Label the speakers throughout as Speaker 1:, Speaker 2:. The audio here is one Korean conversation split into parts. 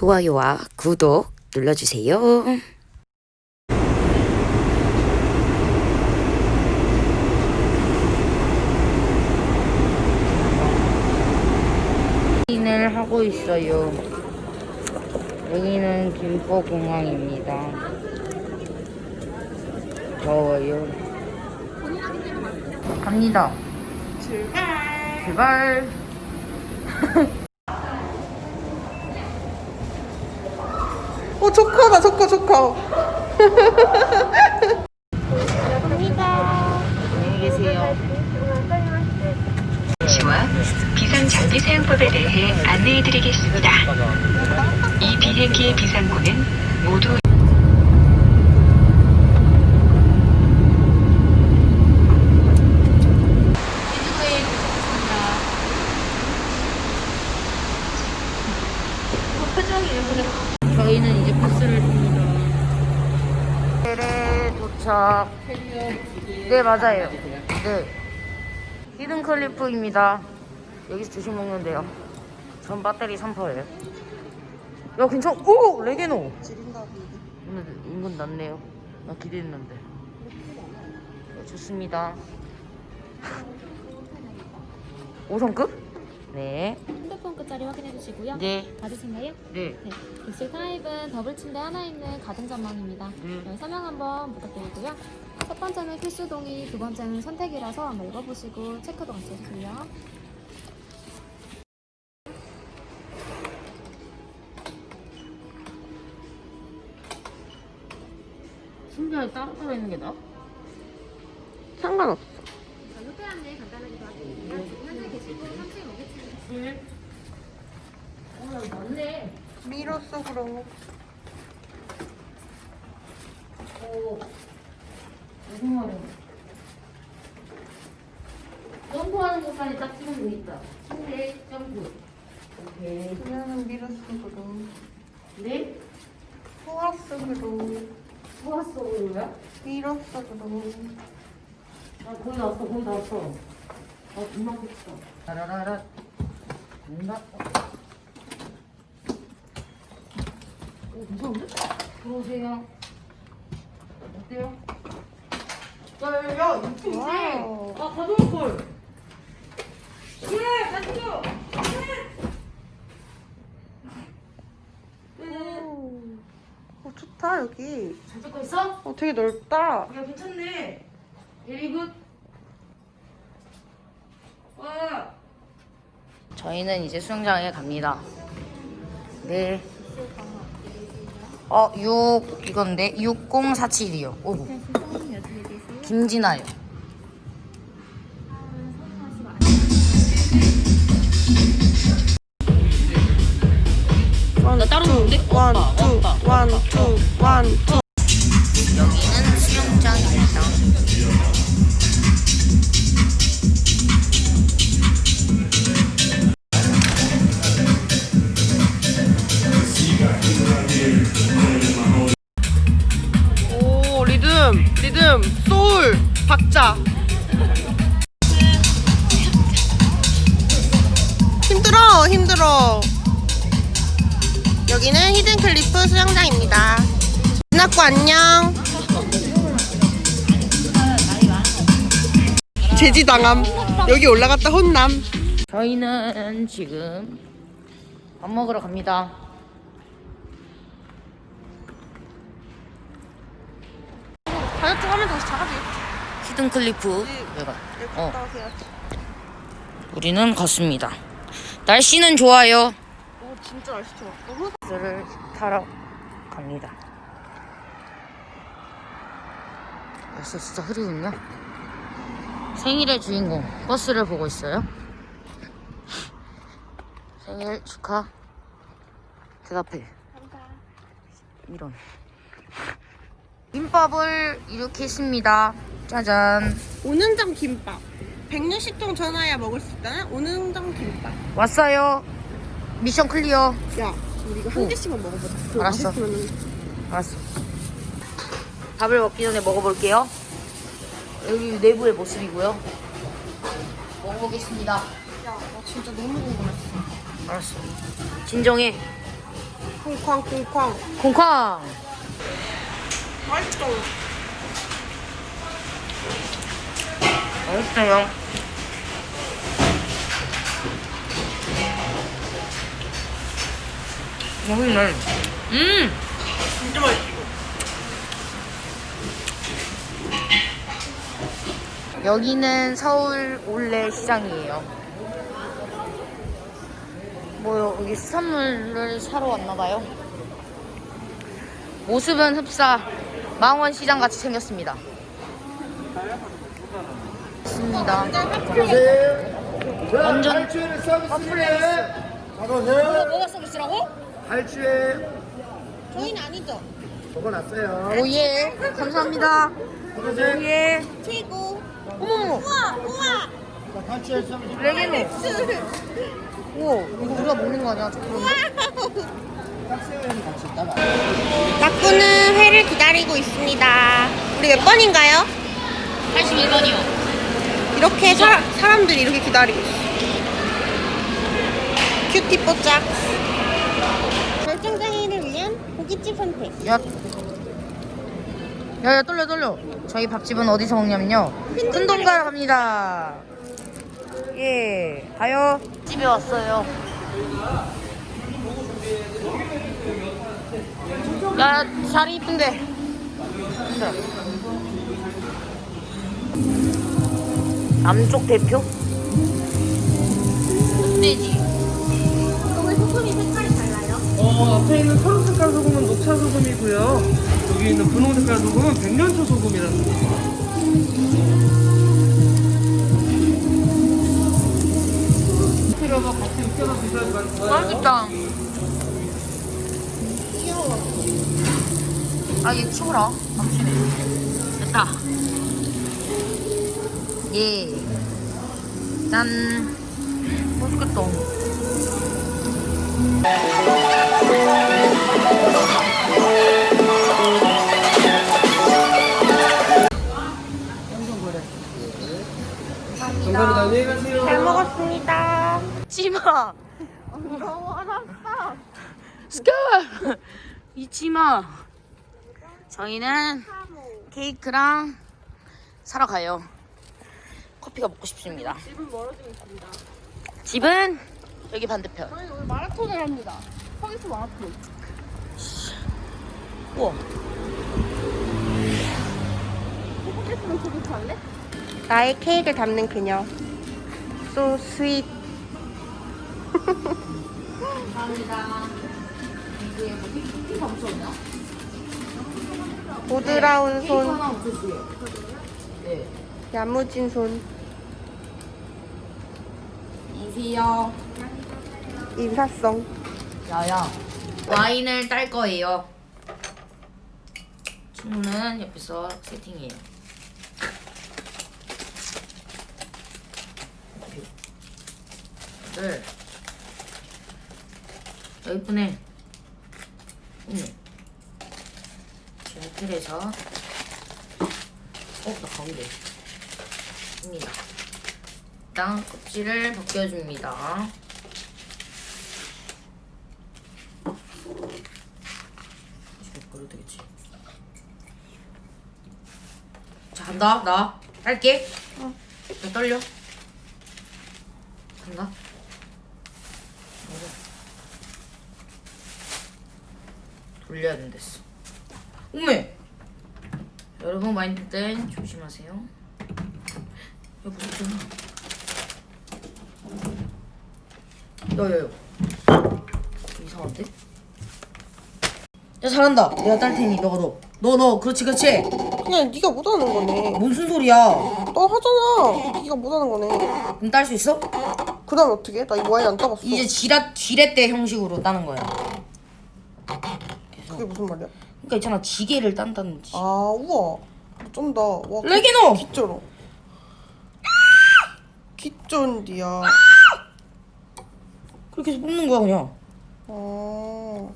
Speaker 1: 좋아요와 구독 눌러주세요. 을 하고 있어요. 여기는 김포공항입니다. 더워요. 갑니다. 출발. 출발.
Speaker 2: 어 조커다 조커 조커
Speaker 1: 안녕히 계세요.
Speaker 3: 시와 비상 장비 사용법에 대해 안내해 드리겠습니다. 이 비행기의 비상구는 모두
Speaker 1: 저희는 이제 버스를 탑니다. 테레 도착. 네 맞아요. 네. 히든 클리프입니다. 여기서 조식 먹는데요. 전 배터리 3%예요. 야 괜찮? 오 레게노. 오늘 인근 낮네요. 나 기대했는데. 네, 좋습니다. 5성급? 네.
Speaker 4: 핸드폰 끝자리 확인해 주시고요.
Speaker 1: 네.
Speaker 4: 맞으신가요?
Speaker 1: 네.
Speaker 4: 네. 객실 타입은 더블 침대 하나 있는 가든 전망입니다.
Speaker 1: 네.
Speaker 4: 네, 설명 한번 부탁드리고요. 첫 번째는 필수 동의, 두 번째는 선택이라서 한번 읽어보시고 체크도 같이 해주세요.
Speaker 1: 심지어 따로 따로 있는 게 나아?
Speaker 2: 상관없어
Speaker 4: 자, 호텔 안내 간단하게
Speaker 2: 밀었어 그럼
Speaker 1: 오. 무슨 말이야? 점프하는 것까지 딱 찍으면 되겠다. 침대 점프. 오케이.
Speaker 2: 그러면은 밀었어 그럼
Speaker 1: 네?
Speaker 2: 좋았어 그럼
Speaker 1: 좋았어, 그러면?
Speaker 2: 밀었어 그럼
Speaker 1: 아, 거의 다 왔어, 거의 다 왔어. 어, 금방 됐어. 라라라라. 뭔가? 오, 무서운데? 들어오세요. 어때요? 야, 야, 야, 이렇게
Speaker 2: 와우.
Speaker 1: 아, 가져올 걸. 예, 가져줘.
Speaker 2: 오. 어 좋다 여기
Speaker 1: 잘 잡고 있어?
Speaker 2: 어 되게 넓다
Speaker 1: 야, 괜찮네. 베리 굿. 와. 저희는 이제 수영장에 갑니다. 네. 어, 6 이건데 6047이요. 오구. 김진아요. 나 따로
Speaker 2: 원투 원투
Speaker 1: 여기는 수영장입니다.
Speaker 2: 소울 박자. 힘들어 힘들어. 여기는 히든클리프 수영장입니다. 진학구 안녕. 제지당함. 여기 올라갔다 혼남.
Speaker 1: 저희는 지금 밥 먹으러 갑니다.
Speaker 2: 다이어트 하면 다시 작아지
Speaker 1: 히든 클리프. 내가. 어,
Speaker 2: 오세요
Speaker 1: 우리는 갔습니다. 날씨는 좋아요.
Speaker 2: 오 진짜 날씨 좋아 너무
Speaker 1: 버스를 타러 갑니다. 날씨 진짜 흐리군요. 생일의 주인공 버스를 보고 있어요. 생일 축하. 대답해. 이런. 김밥을 이렇게 했습니다. 짜잔.
Speaker 2: 오는장 김밥 160종 전화야 먹을 수 있다는 오는장 김밥
Speaker 1: 왔어요. 미션 클리어.
Speaker 2: 야 우리 이거
Speaker 1: 오.
Speaker 2: 한 개씩만 먹어보자 그거
Speaker 1: 알았어.
Speaker 2: 맛있으면은
Speaker 1: 알았어. 밥을 먹기 전에 먹어볼게요. 여기 내부의 모습이고요. 먹어보겠습니다.
Speaker 2: 야, 나 진짜 너무 궁금했어.
Speaker 1: 알았어. 진정해.
Speaker 2: 오, 쿵쾅 쿵쾅.
Speaker 1: 콩쾅.
Speaker 2: 맛있어.
Speaker 1: 맛있어요. 맛있네. 음!
Speaker 2: 진짜 맛있어.
Speaker 1: 여기는 서울 올레 시장이에요. 뭐 여기 수산물을 사러 왔나봐요. 모습은 흡사 망원 시장 같이 생겼습니다. 있습니다. 완전 뭐가, 뭐가 서비스라고?
Speaker 5: 할주에
Speaker 2: 저희는 아니죠.
Speaker 5: 적어놨어요
Speaker 1: 오예 감사합니다. 오예
Speaker 2: 최고.
Speaker 1: 어머
Speaker 2: 우와 우와.
Speaker 5: 할주에 서비스
Speaker 1: 레게노. 우와 이거 우리가 먹는 거 아니야? 저 그런데?
Speaker 5: 딱새우에는 같이 있다가
Speaker 2: 낙구는 회를 기다리고 있습니다. 우리 몇 번인가요?
Speaker 1: 81번이요.
Speaker 2: 이렇게 사, 사람들이 이렇게 기다리고 있어. 큐티 뽀짝. 결정장애인을 위한 고깃집 선택.
Speaker 1: 야. 야야 떨려 떨려. 저희 밥집은 어디서 먹냐면요. 큰 동가로 갑니다. 예, 가요. 집에 왔어요. 야 자리 이쁜데. 힘들어. 남쪽 대표? 흑돼지.
Speaker 6: 어, 앞에 있는 파란 색깔 소금은 녹차 소금이고요. 여기 있는 분홍 색깔 소금은 백년초 소금이라는 거. 아,
Speaker 1: 얘 치워라. 당신이. 됐다. 예. 짠. 맛있겠다.
Speaker 6: 감사합니다. 안녕히 가세요.
Speaker 2: 잘 먹었습니다.
Speaker 1: 잊지마.
Speaker 2: 너무 알았어.
Speaker 1: 스카. 잊지마. 저희는 케이크랑 사러 가요. 커피가 먹고 싶습니다.
Speaker 2: 집은 멀어지고 있습니다.
Speaker 1: 집은 여기 반대편.
Speaker 2: 저희 오늘 마라톤을 합니다. 서비스 마라톤.
Speaker 1: 우와.
Speaker 2: 포켓몬 저기 할래? 나의 케이크를 담는 그녀. So sweet.
Speaker 1: 감사합니다. 이게 뭐 피가 없었 나?
Speaker 2: 부드러운
Speaker 1: 피가
Speaker 2: 손.
Speaker 1: 네.
Speaker 2: 야무진 손,
Speaker 1: 이세요.
Speaker 2: 인사성.
Speaker 1: 야야. 와인을 딸 거예요. 친구는 옆에서 세팅해요. 를 어, 이쁘네. 응. 잘 틀에서 어, 나 가운데. 입니다. 일단 껍질을 벗겨줍니다. 이거 버려도 되겠지. 자, 간다. 나 할게. 어. 나 떨려. 간다. 돌려야 된댔어. 오메. 여러분 마인드 땐 조심하세요. 야 무섭잖아. 야야야. 이상한데? 야 잘한다. 내가 딸 테니 너가 넣어. 너 너. 그렇지 그렇지.
Speaker 2: 그냥 네가 못하는 거네.
Speaker 1: 무슨 소리야?
Speaker 2: 너 하잖아. 네가 못하는 거네.
Speaker 1: 그럼 딸 수 있어?
Speaker 2: 그 다음에 어떻게 해? 나 이거 와인 안 따봤어.
Speaker 1: 이제 지라 지렛대 형식으로 따는 거야.
Speaker 2: 그게 무슨 말이야?
Speaker 1: 그러니까 있잖아 지게를 딴다는 지.
Speaker 2: 아 우와. 쩐다. 와.
Speaker 1: 레기노.
Speaker 2: 기쩌러. 기쩐디야.
Speaker 1: 그렇게 해서 뽑는 거야 그냥.
Speaker 2: 아.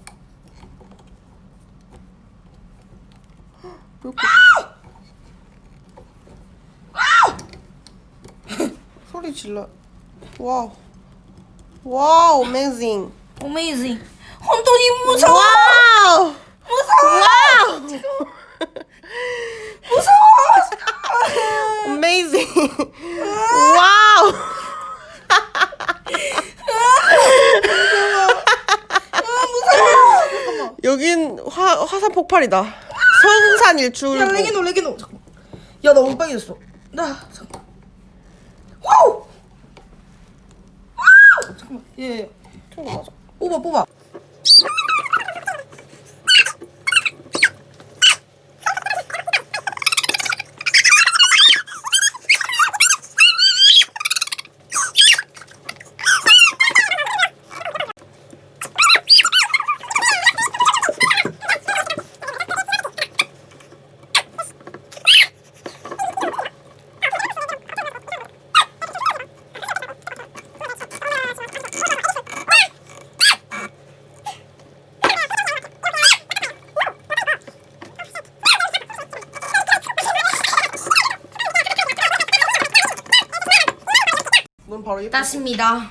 Speaker 2: 왜 이렇게 소리 질러. 와우. 와우, 어메이징.
Speaker 1: 어메이징. 헌돈이 무서워. 와우! 무서워! Amazing! 와우!
Speaker 2: 여긴 화, 화산 폭발이다. 성산 일출.
Speaker 1: 야 레기노 레기노 야나 엉빵이졌어. 나 잠깐. 와우. 와우. 잠깐만. 예. 예. 좀 맞아. 뽑아 뽑아.
Speaker 2: 이
Speaker 1: 땄습니다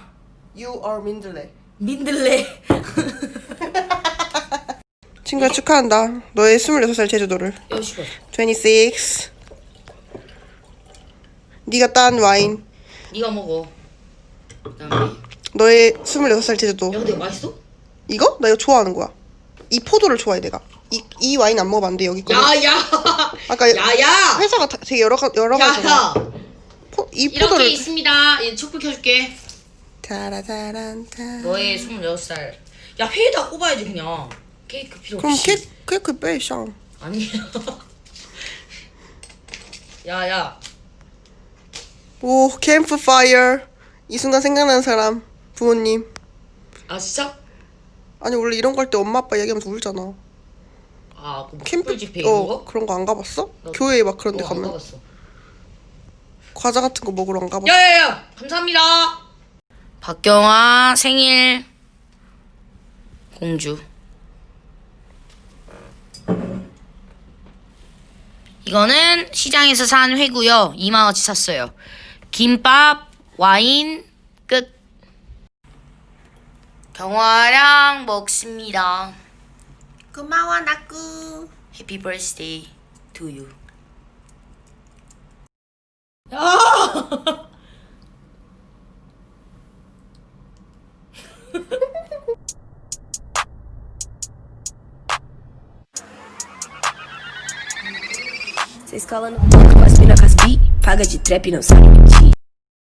Speaker 2: You are 민들레.
Speaker 1: 민들레
Speaker 2: 친구야 축하한다. 너의 26살 제주도를.
Speaker 1: 여시고
Speaker 2: 26. 네가 딴 와인.
Speaker 1: 네가 먹어 그다음에
Speaker 2: 너의 26살 제주도.
Speaker 1: 야 근데 이거 맛있어?
Speaker 2: 이거? 나 이거 좋아하는 거야. 이 포도를 좋아해 내가. 이, 이 와인 안 먹어봤는데 여기 거.
Speaker 1: 야야
Speaker 2: 아까
Speaker 1: 야야
Speaker 2: 회사가 다- 되게 여러 가 여러 가지잖아.
Speaker 1: 야야
Speaker 2: 포, 이
Speaker 1: 이렇게
Speaker 2: 포도를.
Speaker 1: 있습니다 이 촛불 켜줄게
Speaker 2: 짜라짜란타.
Speaker 1: 너의 26살 야 회에다 꼽아야지 그냥 케이크 필요
Speaker 2: 그럼
Speaker 1: 없이
Speaker 2: 케이크 케이크 빼, 샹.
Speaker 1: 아니야 야 야
Speaker 2: 오 캠프파이어. 이 순간 생각나는 사람 부모님.
Speaker 1: 아 진짜?
Speaker 2: 아니 원래 이런 거 할 때 엄마 아빠 얘기하면서 울잖아.
Speaker 1: 아, 그
Speaker 2: 캠프
Speaker 1: 캠프 집회
Speaker 2: 어
Speaker 1: 거?
Speaker 2: 그런 거 안 가봤어?
Speaker 1: 나-
Speaker 2: 교회 막 그런 데
Speaker 1: 어, 안
Speaker 2: 가면
Speaker 1: 가봤어.
Speaker 2: 과자 같은 거 먹으러 안 가봤어?
Speaker 1: 야야야, 감사합니다. 박경아 생일 공주. 이거는 시장에서 산 회고요. 2만 원치 샀어요. 김밥, 와인 끝. 경화랑 먹습니다.
Speaker 2: 고마워 나꾸.
Speaker 1: Happy birthday to Oh!
Speaker 7: Você escola no banco, as mina caspi, paga de trap não sabe mentir.